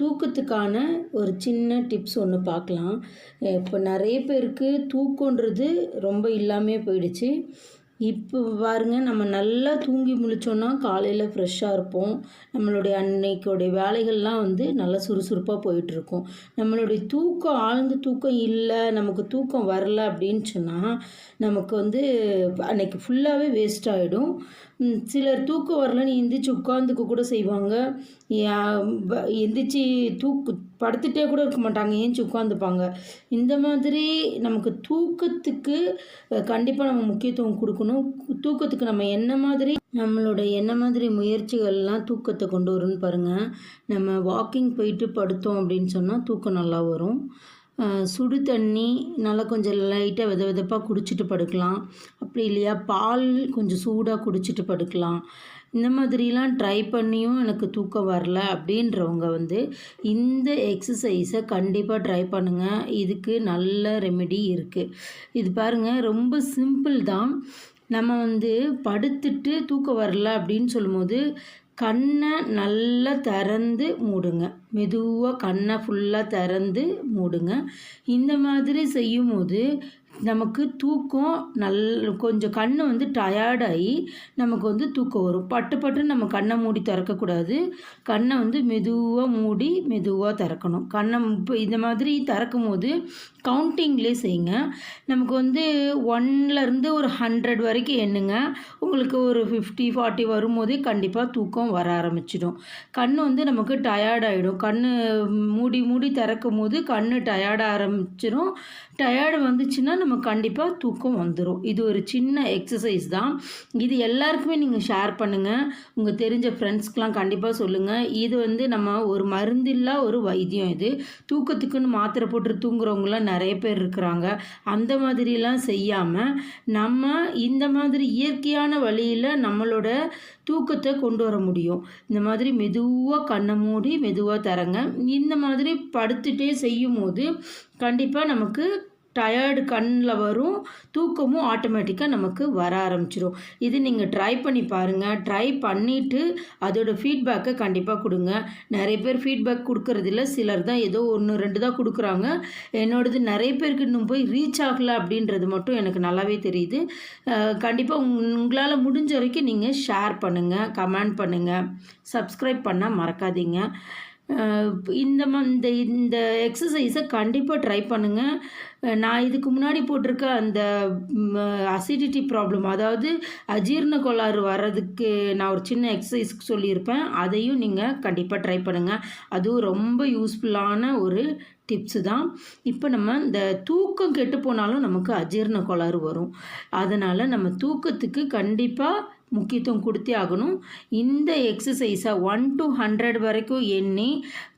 தூக்கத்துக்கான ஒரு சின்ன டிப்ஸ் ஒன்று பார்க்கலாம். இப்போ நிறைய பேருக்கு தூக்கன்றது ரொம்ப இல்லாமே போயிடுச்சு. இப்போ பாருங்க நம்ம நல்லா தூங்கி முழிச்சோன்னா காலையில் ஃப்ரெஷ்ஷாக இருப்போம். நம்மளுடைய அன்னைக்குடைய வேலைகள்லாம் வந்து நல்லா சுறுசுறுப்பாக போயிட்டுருக்கோம் நம்மளுடைய தூக்கம் ஆழ்ந்த தூக்கம் இல்லை நமக்கு தூக்கம் வரல அப்படின்னு சொன்னால் நமக்கு வந்து அன்னைக்கு ஃபுல்லாகவே வேஸ்ட் ஆகிடும் சிலர் தூக்கம் வரலன்னு எந்திரிச்சு உட்காந்துக்க கூட செய்வாங்க. எந்திரிச்சு தூக்கு படுத்துட்டே கூட இருக்க மாட்டாங்க ஏஞ்சி உட்காந்துப்பாங்க இந்த மாதிரி நமக்கு தூக்கத்துக்கு கண்டிப்பாக நம்ம முக்கியத்துவம் கொடுக்கணும். தூக்கத்துக்கு நம்ம என்ன மாதிரி நம்மளோட என்ன மாதிரி முயற்சிகள்லாம் தூக்கத்தை கொண்டு வரும்னு பாருங்கள் நம்ம வாக்கிங் போயிட்டு படுத்தோம் அப்படின்னு சொன்னால் தூக்கம் நல்லா வரும். சுடு தண்ணி நல்லா கொஞ்சம் லைட்டாக வித விதப்பாக குடிச்சிட்டு படுக்கலாம். அப்படி இல்லையா? பால் கொஞ்சம் சூடாக குடிச்சிட்டு படுக்கலாம். இந்த மாதிரிலாம் ட்ரை பண்ணியும் எனக்கு தூக்கம் வரல அப்படின்றவங்க வந்து இந்த எக்ஸசைஸை கண்டிப்பாக ட்ரை பண்ணுங்கள் இதுக்கு நல்ல ரெமெடி இருக்குது இது பாருங்கள் ரொம்ப சிம்பிள் தான். நம்ம வந்து படுத்துட்டு தூக்கம் வரல அப்படின்னு சொல்லும்போது கண்ணை நல்லா திறந்து மூடுங்க. மெதுவாக கண்ணை ஃபுல்லாக திறந்து மூடுங்க. இந்த மாதிரி செய்யும்போது நமக்கு தூக்கம் நல் கொஞ்சம் கண் வந்து டயர்டாகி நமக்கு வந்து தூக்கம் வரும். பட்டு பட்டு நம்ம கண்ணை மூடி திறக்கக்கூடாது. கண்ணை வந்து மெதுவாக மூடி மெதுவாக திறக்கணும். கண்ணை இப்போ இந்த மாதிரி திறக்கும் போது கவுண்டிங்லேயே செய்யுங்க. நமக்கு வந்து ஒன்லேருந்து ஒரு ஹண்ட்ரட் வரைக்கும் எண்ணுங்க. உங்களுக்கு ஒரு ஃபிஃப்டி ஃபார்ட்டி வரும்போதே கண்டிப்பாக தூக்கம் வர ஆரம்பிச்சிடும். கண் வந்து நமக்கு டயர்ட் ஆகிடும் கண் மூடி மூடி திறக்கும் போது கண் டயர்ட் ஆரம்பிச்சிடும் டயர்டு வந்துச்சுன்னா நம்ம நம்ம கண்டிப்பாக தூக்கம் வந்துடும் இது ஒரு சின்ன எக்ஸசைஸ் தான். இது எல்லாருக்குமே நீங்கள் ஷேர் பண்ணுங்கள் உங்கள் தெரிஞ்ச ஃப்ரெண்ட்ஸ்க்கெலாம் கண்டிப்பாக சொல்லுங்கள் இது வந்து நம்ம ஒரு மருந்தில்லா ஒரு வைத்தியம் இது. தூக்கத்துக்குன்னு மாத்திரை போட்டு தூங்குறவங்களாம் நிறைய பேர் இருக்கிறாங்க. அந்த மாதிரிலாம் செய்யாமல் நம்ம இந்த மாதிரி இயற்கையான வழியில் நம்மளோட தூக்கத்தை கொண்டு வர முடியும். இந்த மாதிரி மெதுவாக கண்ணை மூடி மெதுவாக தரங்க. இந்த மாதிரி படுத்துகிட்டே செய்யும் போது கண்டிப்பாக நமக்கு டயர்டு கண்ணில் வரும் தூக்கமும் ஆட்டோமேட்டிக்காக நமக்கு வர ஆரம்பிச்சிடும் இது நீங்கள் ட்ரை பண்ணி பாருங்கள் ட்ரை பண்ணிவிட்டு அதோடய ஃபீட்பேக்கை கண்டிப்பாக கொடுங்க. நிறைய பேர் ஃபீட்பேக் கொடுக்கறதில்ல. சிலர் தான் ஏதோ ஒன்று ரெண்டு தான் கொடுக்குறாங்க. என்னோடது நிறைய பேருக்கு இன்னும் போய் ரீச் ஆகலை அப்படின்றது மட்டும் எனக்கு நல்லாவே தெரியுது. கண்டிப்பாக உங்களால் முடிஞ்ச வரைக்கும் நீங்கள் ஷேர் பண்ணுங்கள் கமெண்ட் பண்ணுங்கள் சப்ஸ்கிரைப் பண்ண மறக்காதீங்க. இந்த இந்த இந்த எக்ஸசைஸை கண்டிப்பாக ட்ரை பண்ணுங்கள் நான் இதுக்கு முன்னாடி போட்டிருக்க அந்த அசிடிட்டி ப்ராப்ளம் அதாவது அஜீரண கோளாறு வர்றதுக்கு நான் ஒரு சின்ன எக்ஸசைஸ்க்கு சொல்லியிருப்பேன். அதையும் நீங்கள் கண்டிப்பாக ட்ரை பண்ணுங்கள் அதுவும் ரொம்ப யூஸ்ஃபுல்லான ஒரு டிப்ஸு தான். இப்போ நம்ம இந்த தூக்கம் கெட்டு போனாலும் நமக்கு அஜீரண கோளாறு வரும். அதனால் நம்ம தூக்கத்துக்கு கண்டிப்பாக முக்கியத்துவம் கொடுத்தே ஆகணும். இந்த எக்ஸசைஸை ஒன் டு ஹண்ட்ரட் வரைக்கும் எண்ணி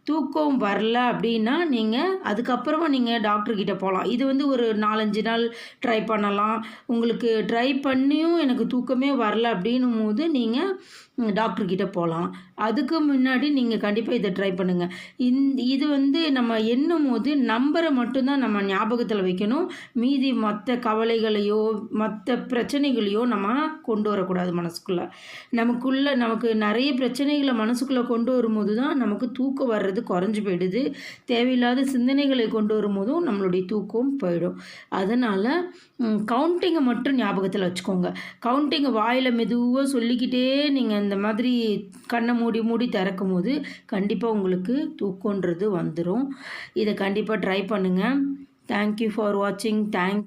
தூக்கம் வரல அப்படின்னா நீங்கள் அதுக்கப்புறமா நீங்கள் டாக்டர்கிட்ட போகலாம் இது வந்து ஒரு நாலஞ்சு நாள் ட்ரை பண்ணலாம். உங்களுக்கு ட்ரை பண்ணியும் எனக்கு தூக்கமே வரல அப்படின்னும் போது நீங்கள் டாக்டர்கிட்ட போகலாம் அதுக்கு முன்னாடி நீங்கள் கண்டிப்பாக இதை ட்ரை பண்ணுங்கள் இந்த இது வந்து நம்ம எண்ணும் போது நம்பரை மட்டும்தான் நம்ம ஞாபகத்தில் வைக்கணும். மீதி மற்ற கவலைகளையோ மற்ற பிரச்சனைகளையோ நம்ம கொண்டு வரக்கூடாது மனசுக்குள்ளே. நமக்குள்ளே நமக்கு நிறைய பிரச்சனைகளை மனசுக்குள்ளே கொண்டு வரும்போது தான் நமக்கு தூக்கம் வர்றது குறைஞ்சி போயிடுது. தேவையில்லாத சிந்தனைகளை கொண்டு வரும்போதும் நம்மளுடைய தூக்கம் போயிடும். அதனால் கவுண்டிங்கை மட்டும் ஞாபகத்தில் வச்சுக்கோங்க. கவுண்டிங்கை வாயில் மெதுவாக சொல்லிக்கிட்டே நீங்கள் இந்த மாதிரி கண்ணை மூடி மூடி திறக்கும் போது கண்டிப்பாக உங்களுக்கு தூக்கன்றது வந்துடும் இதை கண்டிப்பாக ட்ரை பண்ணுங்கள் தேங்க்யூ ஃபார் வாட்சிங் தேங்க்